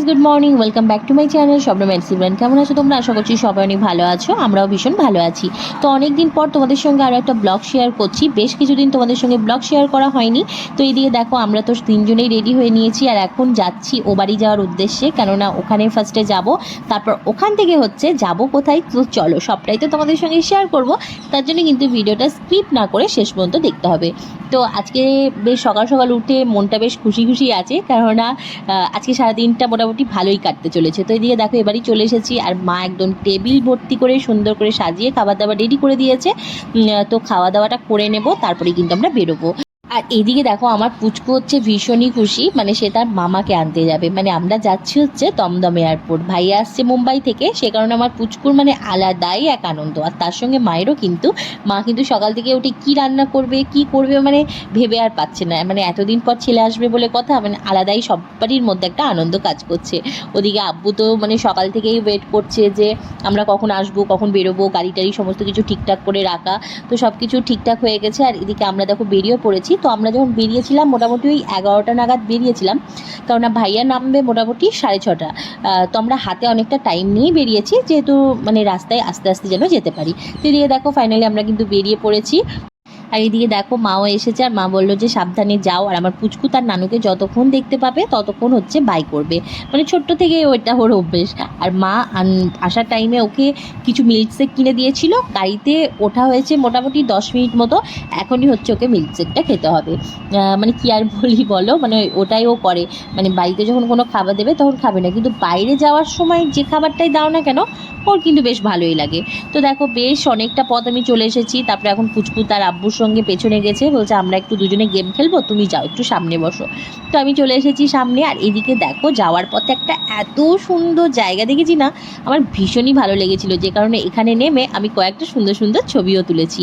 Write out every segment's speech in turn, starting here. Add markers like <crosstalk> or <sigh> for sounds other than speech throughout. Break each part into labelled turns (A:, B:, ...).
A: Guys good morning welcome back to my channel Swapna ম্যানসিব্রান কেমন আছো তোমরা? আশা করছি সবাই অনেক ভালো আছো। আমরাও ভীষণ ভালো আছি। তো অনেক দিন পর তোমাদের সঙ্গে আরও একটা ব্লগ শেয়ার করছি। বেশ কিছুদিন তোমাদের সঙ্গে ব্লগ শেয়ার করা হয়নি। তো এই দিয়ে দেখো, আমরা তো তিনজনেই রেডি হয়ে নিয়েছি আর এখন যাচ্ছি ও বাড়ি যাওয়ার উদ্দেশ্যে। কেননা ওখানে ফার্স্টে যাব, তারপর ওখান থেকে হচ্ছে যাব কোথায়? তো চলো, সবটাই তো তোমাদের সঙ্গে শেয়ার করব। তার জন্য কিন্তু ভিডিওটা স্কিপ না করে শেষ পর্যন্ত দেখতে হবে। তো আজকে বেশ সকাল সকাল উঠে মনটা বেশ খুশি খুশি আছে। কেননা আজকে সারাদিনটা মোটামুটি ভালোই কাটতে চলেছে। তো এদিকে দেখো, এবারই চলে এসেছি আর মা একদম টেবিল ভর্তি করে সুন্দর করে সাজিয়ে খাবার দাবার রেডি করে দিয়েছে। তো খাওয়া দাওয়াটা করে নেব তারপরে কিন্তু আমরা বেরোবো। আর এদিকে দেখো, আমার পুচকু হচ্ছে ভীষণই খুশি। মানে সে তার মামাকে আনতে যাবে। মানে আমরা যাচ্ছি হচ্ছে দমদম এয়ারপোর্ট। ভাইয়া আসছে মুম্বাই থেকে। সে কারণে আমার পুচকুর মানে আলাদাই এক আনন্দ। আর তার সঙ্গে মায়েরও কিন্তু, মা কিন্তু সকাল থেকে উঠে কি রান্না করবে, কি করবে মানে ভেবে আর পাচ্ছে না। মানে এতদিন পর ছেলে আসবে বলে কথা মানে আলাদাই সবারই মধ্যে একটা আনন্দ কাজ করছে। ওদিকে আব্বু তো মানে সকাল থেকেই ওয়েট করছে যে, আমরা কখন আসব, কখন বেরোবো গাড়ি টাড়ি সমস্ত কিছু ঠিকঠাক করে রাখা। তো সব কিছু ঠিকঠাক হয়ে গেছে। আর এদিকে আমরা দেখো বেরিয়ে পড়েছি। তো আমরা যখন বেরিয়েছিলাম, মোটামুটি ওই এগারোটা নাগাদ বেরিয়েছিলাম। কারণ ভাইয়া নামবে মোটামুটি সাড়ে ছটা। তো আমরা হাতে অনেকটা টাইম নিয়ে বেরিয়েছি, যেহেতু মানে রাস্তায় আস্তে আস্তে যেন যেতে পারি। তো দিয়ে দেখো ফাইনালি আমরা কিন্তু বেরিয়ে পড়েছি। আর এদিকে দেখো মাও এসেছে আর মা বলল যে সাবধানে যাও আর আমার পুচকু তার নানুকে যতক্ষণ দেখতে পাবে ততক্ষণ হচ্ছে বাই করবে। মানে ছোট্ট থেকে ওইটা ওর অভ্যেস। আর মা আসার টাইমে ওকে কিছু মিল্কশেক কিনে দিয়েছিল। গাড়িতে ওঠা হয়েছে মোটামুটি দশ মিনিট মতো। এখনই হচ্ছে ওকে মিল্কশেকটা খেতে হবে। মানে কি আর বলি বলো? মানে ওটাই ও করে। মানে বাড়িতে যখন কোনো খাবার দেবে তখন খাবে না। কিন্তু বাইরে যাওয়ার সময় যে খাবারটাই দাও না কেন, ওর কিন্তু বেশ ভালোই লাগে। তো দেখো বেশ অনেকটা পথ আমি চলে এসেছি। তারপরে এখন পুচকু তার আব্বুর সঙ্গে পেছনে গেছে, বলছে, আমরা একটু দুজনে গেম খেলব, তুমি যাও, একটু সামনে বসো। তো আমি চলে এসেছি সামনে, আর এদিকে দেখো, যাওয়ার পথে একটা এত সুন্দর জায়গা দেখেছি না, আমার ভীষণই ভালো লেগেছিল। যে কারণে এখানে নেমে আমি কয়েকটা সুন্দর সুন্দর ছবিও তুলেছি।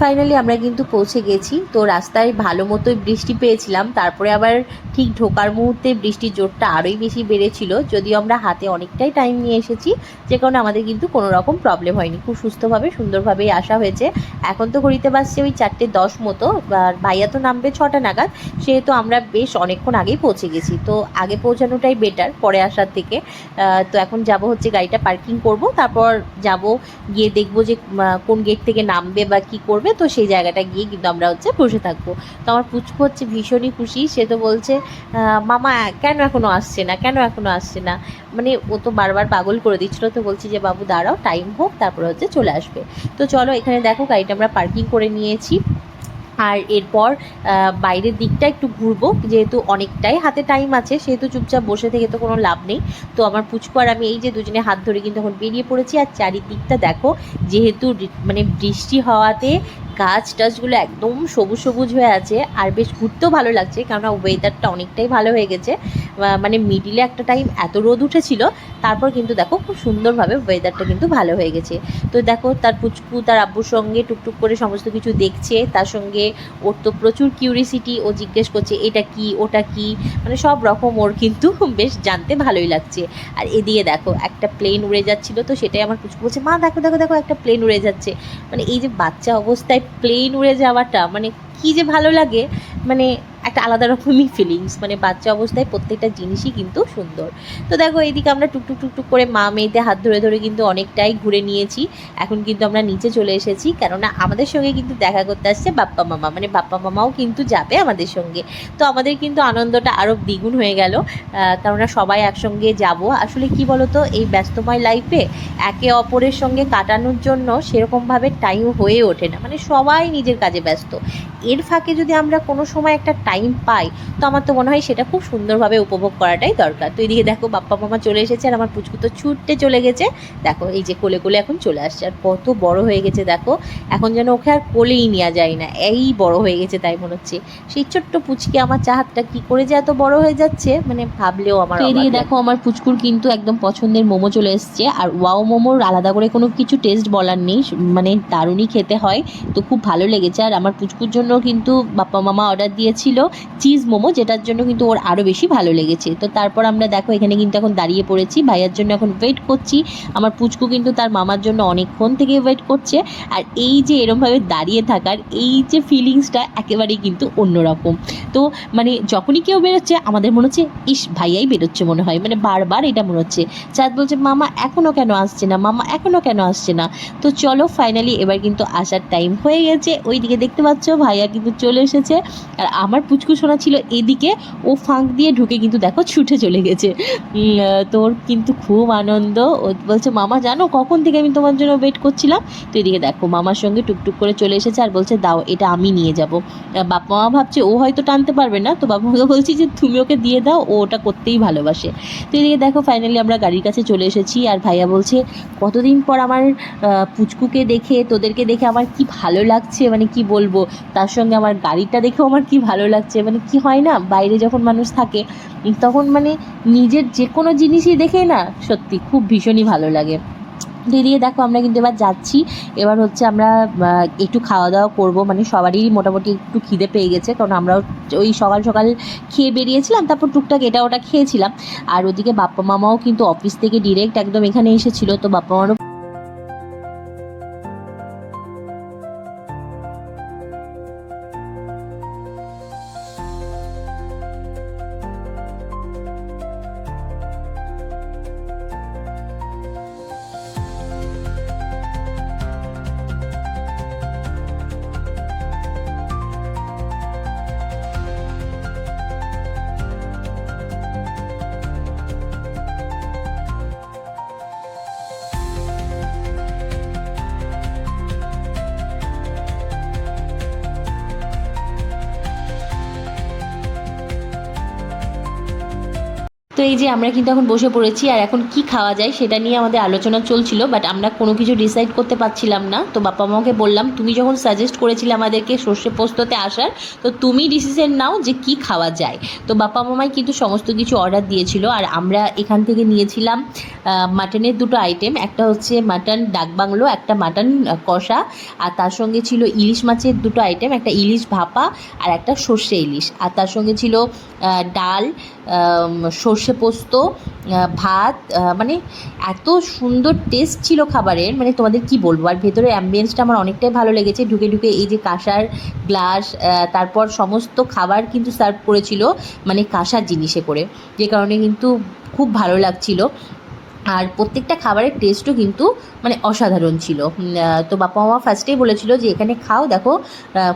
A: ফাইনালি আমরা কিন্তু পৌঁছে গেছি। তো রাস্তায় ভালো মতোই বৃষ্টি পেয়েছিলাম। তারপরে আবার ঠিক ঢোকার মুহূর্তে বৃষ্টির জোরটা আরোই বেশি বেড়েছিল, যদিও আমরা হাতে অনেকটাই টাইম নিয়ে এসেছি, যে কারণে আমাদের কিন্তু কোনো রকম প্রবলেম হয়নি। খুব সুস্থভাবে সুন্দরভাবেই আসা হয়েছে। এখন তো ঘড়িতে বাসছে ওই চারটে দশ মতো, আর ভাইয়া তো নামবে ছটা নাগাদ, সেহেতু আমরা বেশ অনেকক্ষণ আগেই পৌঁছে গেছি। তো আগে পৌঁছানোটাই বেটার পরে আসার থেকে। তো এখন যাব হচ্ছে গাড়িটা পার্কিং করব, তারপর যাব, গিয়ে দেখব যে কোন গেট থেকে নামবে বা কি করবে। তো সেই জায়গাটা গিয়ে কিন্তু আমরা হচ্ছে বসে থাকব। তো আমার পুচকু হচ্ছে ভীষণই খুশি, সে তো বলছে মামা, কেন এখনও আসছে না? কেন এখনও আসছে না? মানে ও তো বারবার পাগল করে দিচ্ছিল, তো বলছি যে, বাবু, দাঁড়াও টাইম হোক, তারপরে হচ্ছে চলে আসবে। তো চলো, এখানে দেখো, গাড়িটা আমরা পার্কিং করে নিয়েছি। আর এরপর বাইরের দিকটা একটু ঘুরবো, যেহেতু অনেকটাই হাতে টাইম আছে, সেহেতু চুপচাপ বসে থেকে তো কোনো লাভ নেই। তো আমার পুচকু আর আমি এই যে দুজনে হাত ধরে কিন্তু এখন বেরিয়ে পড়েছি। আর চারিদিকটা দেখো, যেহেতু মানে বৃষ্টি হওয়াতে গাছ টাছগুলো একদম সবুজ সবুজ হয়ে আছে আর বেশ ঘুরতেও ভালো লাগছে, কেননা ওয়েদারটা অনেকটাই ভালো হয়ে গেছে। মানে মিডিলে একটা টাইম এত রোদ উঠেছিল, তারপর কিন্তু দেখো খুব সুন্দরভাবে ওয়েদারটা কিন্তু ভালো হয়ে গেছে। তো দেখো তার পুচকু, তার আব্বুর সঙ্গে টুকটুক করে সমস্ত কিছু দেখছে, তার সঙ্গে ওর তো প্রচুর কিউরিসিটি ও জিজ্ঞেস করছে, এটা কি? ওটা কি? মানে সব রকম ওর কিন্তু <laughs> বেশ জানতে ভালোই লাগছে। আর এদিকে দেখো একটা প্লেন উড়ে যাচ্ছিল, তো সেটাই আমার পুচকু বলছে, মা, দেখো দেখো দেখো, একটা প্লেন উড়ে যাচ্ছে। মানে এই যে বাচ্চা অবস্থায় প্লেন উড়ে যাওয়াটা মানে কি যে ভালো লাগে মানে একটা আলাদা রকমই ফিলিংস মানে বাচ্চা অবস্থায় প্রত্যেকটা জিনিসই কিন্তু সুন্দর। তো দেখো এইদিকে আমরা টুকটুক টুকটুক করে মা মেয়েতে হাত ধরে ধরে কিন্তু অনেকটাই ঘুরে নিয়েছি। এখন কিন্তু আমরা নিচে চলে এসেছি, কেননা আমাদের সঙ্গে কিন্তু দেখা করতে আসছে বাপ্পা মামা মানে বাপ্পা মামাও কিন্তু যাবে আমাদের সঙ্গে। তো আমাদের কিন্তু আনন্দটা আরও দ্বিগুণ হয়ে গেল কেননা সবাই একসঙ্গে যাব। আসলে কি বলতো, এই ব্যস্তময় লাইফে একে অপরের সঙ্গে কাটানোর জন্য সেরকমভাবে টাইম হয়ে ওঠে না। মানে সবাই নিজের কাজে ব্যস্ত। এর ফাঁকে যদি আমরা কোনো সময় একটা টাইম পাই। তো আমার তো মনে হয় সেটা খুব সুন্দরভাবে উপভোগ করাটাই দরকার। তো এদিকে দেখো বাপ্পা মামা চলে এসেছে আর আমার পুচকু তো ছুটতে চলে গেছে। দেখো এই যে কোলে কোলে এখন চলে আসছে আর কত বড় হয়ে গেছে দেখো। এখন যেন ওকে আর কোলেই নেওয়া যায় না এই বড় হয়ে গেছে তাই মনে হচ্ছে। সেই ছোট্ট পুচকে আমার চাহাতটা কি করে যে এত বড় হয়ে যাচ্ছে মানে ভাবলেও আমার
B: এদিকে দেখো আমার পুচকুর কিন্তু একদম পছন্দের মোমো চলে এসছে আর ওয়াও মোমোর আলাদা করে কোনো কিছু টেস্ট বলার নেই মানে দারুণই খেতে হয়। তো খুব ভালো লেগেছে আর আমার পুচকুর জন্য কিন্তু বাপ্পা মামা অর্ডার দিয়েছিল। চিজ মোমো, যেটার জন্য কিন্তু ওর আরও বেশি ভালো লেগেছে। তো তারপর আমরা দেখো এখানে কিন্তু এখন দাঁড়িয়ে পড়েছি। ভাইয়ার জন্য এখন ওয়েট করছি। আমার পুচকু কিন্তু তার মামার জন্য অনেকক্ষণ থেকে ওয়েট করছে। আর এই যে এরমভাবে দাঁড়িয়ে থাকার, এই যে ফিলিংসটা একেবারেই কিন্তু অন্যরকম। তো মানে যখনই কেউ বেরোচ্ছে, আমাদের মনে হচ্ছে, ইস, ভাইয়াই বেরোচ্ছে মনে হয়। মানে বারবার এটা মনে হচ্ছে। চাঁদ বলছে, মামা এখনও কেন আসছে না? মামা এখনও কেন আসছে না? তো চলো ফাইনালি এবার কিন্তু আসার টাইম হয়ে গেছে। ওইদিকে দেখতে পাচ্ছ, ভাইয়া কিন্তু চলে এসেছে। আর আমার পুচকু শোনা ছিল এদিকে, ও ফাঁক দিয়ে ঢুকে কিন্তু দেখো ছুটে চলে গেছে। তোর কিন্তু খুব আনন্দ। ও বলছে, মামা, জানো কখন থেকে আমি তোমার জন্য ওয়েট করছিলাম? তো এদিকে দেখো, মামার সঙ্গে টুকটুক করে চলে এসেছে আর বলছে, দাও, এটা আমি নিয়ে যাব। বাপ্পা মা ভাবছে, ও হয়তো টানতে পারবে না। তো বাবা মাকে বলছি যে, তুমি ওকে দিয়ে দাও, ও ওটা করতেই ভালোবাসে। তো এদিকে দেখো ফাইনালি আমরা গাড়ির কাছে চলে এসেছি আর ভাইয়া বলছে, কতদিন পর আমার পুচকুকে দেখে, তোদেরকে দেখে আমার কি ভালো লাগছে? মানে কি বলব, তার সঙ্গে আমার গাড়িটা দেখেও আমার কি ভালো লাগছে মানে কি হয় না, বাইরে যখন মানুষ থাকে, তখন মানে নিজের যে কোনো জিনিসই দেখে না, সত্যি খুব ভীষণই ভালো লাগে। এদিকে দেখো আমরা কিন্তু এবার যাচ্ছি, এবার হচ্ছে আমরা একটু খাওয়া দাওয়া করব মানে সবারই মোটামুটি একটু খিদে পেয়ে গেছে, কারণ আমরাও ওই সকাল সকাল খেয়ে বেরিয়েছিলাম, তারপর টুকটাক এটা ওটা খেয়েছিলাম। আর ওদিকে বাপ্পা মামাও কিন্তু অফিস থেকে ডিরেক্ট একদম এখানে এসেছিল, তো বাপ্পা মামারও তো এই যে আমরা কিন্তু এখন বসে পড়েছি আর এখন কি খাওয়া যায় সেটা নিয়ে আমাদের আলোচনা চলছিল বাট আমরা কোনো কিছু ডিসাইড করতে পারছিলাম না। তো বাপ্পা মামাকে বললাম, তুমি যখন সাজেস্ট করেছিলে আমাদেরকে সর্ষে পোস্ততে আসার, তো তুমি ডিসিশন নাও যে কি খাওয়া যায়। তো বাপ্পা মামাই কিন্তু সমস্ত কিছু অর্ডার দিয়েছিল আর আমরা এখান থেকে নিয়েছিলাম মাটনের দুটো আইটেম একটা হচ্ছে মাটন ডাক বাংলো, একটা মাটন কষা, আর তার সঙ্গে ছিল ইলিশ মাছের দুটো আইটেম একটা ইলিশ ভাপা আর একটা সর্ষে ইলিশ। আর তার সঙ্গে ছিল ডাল সর্ষে পোস্ত ভাত মানে এত সুন্দর টেস্ট ছিল খাবারের মানে তোমাদের কি বলব? আর ভেতরে অ্যাম্বিয়েন্সটা আমার অনেকটাই ভালো লেগেছে। ঢুকে ঢুকে এই যে কাঁসার গ্লাস তারপর সমস্ত খাবার কিন্তু সার্ভ করেছিল মানে কাঁসার জিনিসে করে। যে কারণে কিন্তু খুব ভালো লাগছিল। আর প্রত্যেকটা খাবারের টেস্টও কিন্তু মানে অসাধারণ ছিল। তো বাবা মা ফার্স্টেই বলেছিল যে, এখানে খাও, দেখো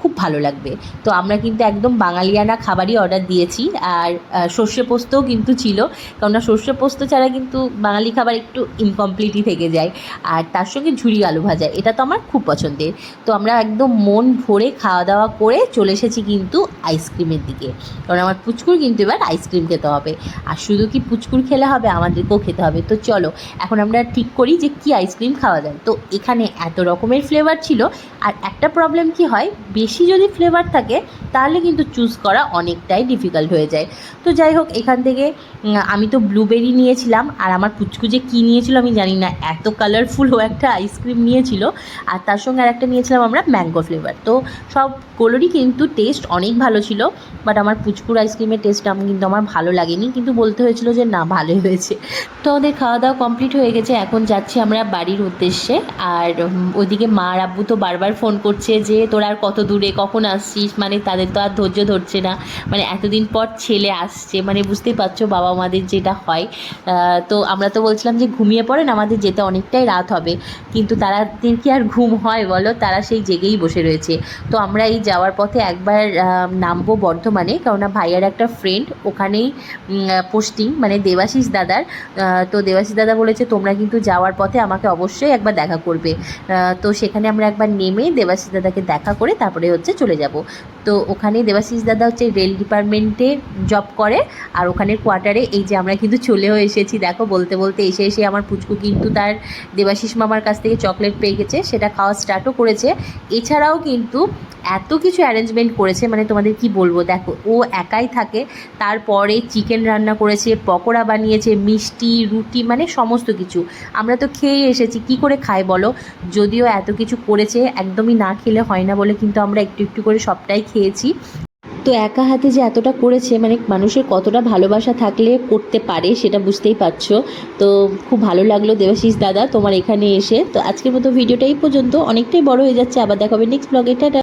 B: খুব ভালো লাগবে। তো আমরা কিন্তু একদম বাঙালিয়ানা খাবারই অর্ডার দিয়েছি। আর সর্ষে পোস্তও কিন্তু ছিল। কেননা সর্ষে পোস্ত ছাড়া কিন্তু বাঙালি খাবার একটু ইনকমপ্লিটই থেকে যায়। আর তার সঙ্গে ঝুরি আলু ভাজা, এটা তো আমার খুব পছন্দের। তো আমরা একদম মন ভরে খাওয়া দাওয়া করে চলে এসেছি কিন্তু আইসক্রিমের দিকে। কারণ আমার পুচকুর কিন্তু এবার আইসক্রিম খেতে হবে। আর শুধু কি পুচকুর খেলে হবে, আমাদেরকেও খেতে হবে। তো চলো এখন আমরা ঠিক করি যে কি আইসক্রিম খাওয়া যায়। তো এখানে এত রকমের ফ্লেভার ছিল, আর একটা প্রবলেম কি হয়, বেশি যদি ফ্লেভার থাকে, তাহলে কিন্তু চুজ করা অনেকটাই ডিফিকাল্ট হয়ে যায়। তো যাই হোক, এখান থেকে আমি তো ব্লুবেরি নিয়েছিলাম, আর আমার পুচকু যে কী নিয়েছিল আমি জানি না, এত কালারফুল ও একটা আইসক্রিম নিয়েছিল, আর তার সঙ্গে আর একটা নিয়েছিলাম আমরা ম্যাঙ্গো ফ্লেভার তো সবগুলোরই কিন্তু টেস্ট অনেক ভালো ছিল বাট আমার পুচকুর আইসক্রিমের টেস্ট আমি কিন্তু, আমার ভালো লাগেনি, কিন্তু বলতে হয়েছিল যে না, ভালোই হয়েছে। তো আমাদের খাওয়া খাওয়া দাওয়া কমপ্লিট হয়ে গেছে, এখন যাচ্ছি আমরা বাড়ির উদ্দেশ্যে। আর ওইদিকে মা আর আব্বু তো বারবার ফোন করছে যে, তোরা আর কত দূরে, কখন আসছিস? মানে তাদের তো আর ধৈর্য ধরছে না। মানে এতদিন পর ছেলে আসছে মানে বুঝতেই পারছ বাবা মাদের যেটা হয়। তো আমরা তো বলছিলাম যে, ঘুমিয়ে পড়েন, আমাদের যেতে অনেকটাই রাত হবে। কিন্তু তারা কি আর ঘুম হয় বলো? তারা সেই জেগেই বসে রয়েছে। তো আমরা এই যাওয়ার পথে একবার নামবো বর্ধমানে। কেননা ভাইয়ার একটা ফ্রেন্ড ওখানেই পোস্টিং মানে দেবাশিস দাদার। তো দেবাশিস দাদা বলেছে, তোমরা কিন্তু যাওয়ার পথে আমাকে অবশ্যই একবার দেখা করবে। তো সেখানে আমরা একবার নেমে দেবাশিস দাদাকে দেখা করে তারপরে হচ্ছে চলে যাব। তো ওখানে দেবাশিস দাদা হচ্ছে রেল ডিপার্টমেন্টে জব করে, আর ওখানের কোয়ার্টারে এই যে আমরা কিন্তু চলেও এসেছি, দেখো বলতে বলতে এসে এসে আমার পুচকু কিন্তু তার দেবাশিস মামার কাছ থেকে চকলেট পেয়ে গেছে, সেটা খাওয়া স্টার্টও করেছে। এছাড়াও কিন্তু এত কিছু অ্যারেঞ্জমেন্ট করেছে মানে তোমাদের কি বলব? দেখো, ও একাই থাকে, তারপরে চিকেন রান্না করেছে, পকোড়া বানিয়েছে, মিষ্টি, রুটি মানে সমস্ত কিছু। আমরা তো খেয়ে এসেছি, কি করে খাই বলো? যদিও এত কিছু করেছে, একদমই না খেলে হয় না বলে কিন্তু আমরা একটু একটু করে সবটাই খেয়েছি। তো একা হাতে যে এতটা করেছে মানে মানুষের কতটা ভালোবাসা থাকলে করতে পারে সেটা বুঝতেই পারছ। তো খুব ভালো লাগল দেবাশিস দাদা তোমার এখানে এসে। তো আজকের মতো ভিডিওটা এই পর্যন্ত। অনেকটাই বড় হয়ে যাচ্ছে, আবার দেখাবে নেক্সট ব্লগে টাটা।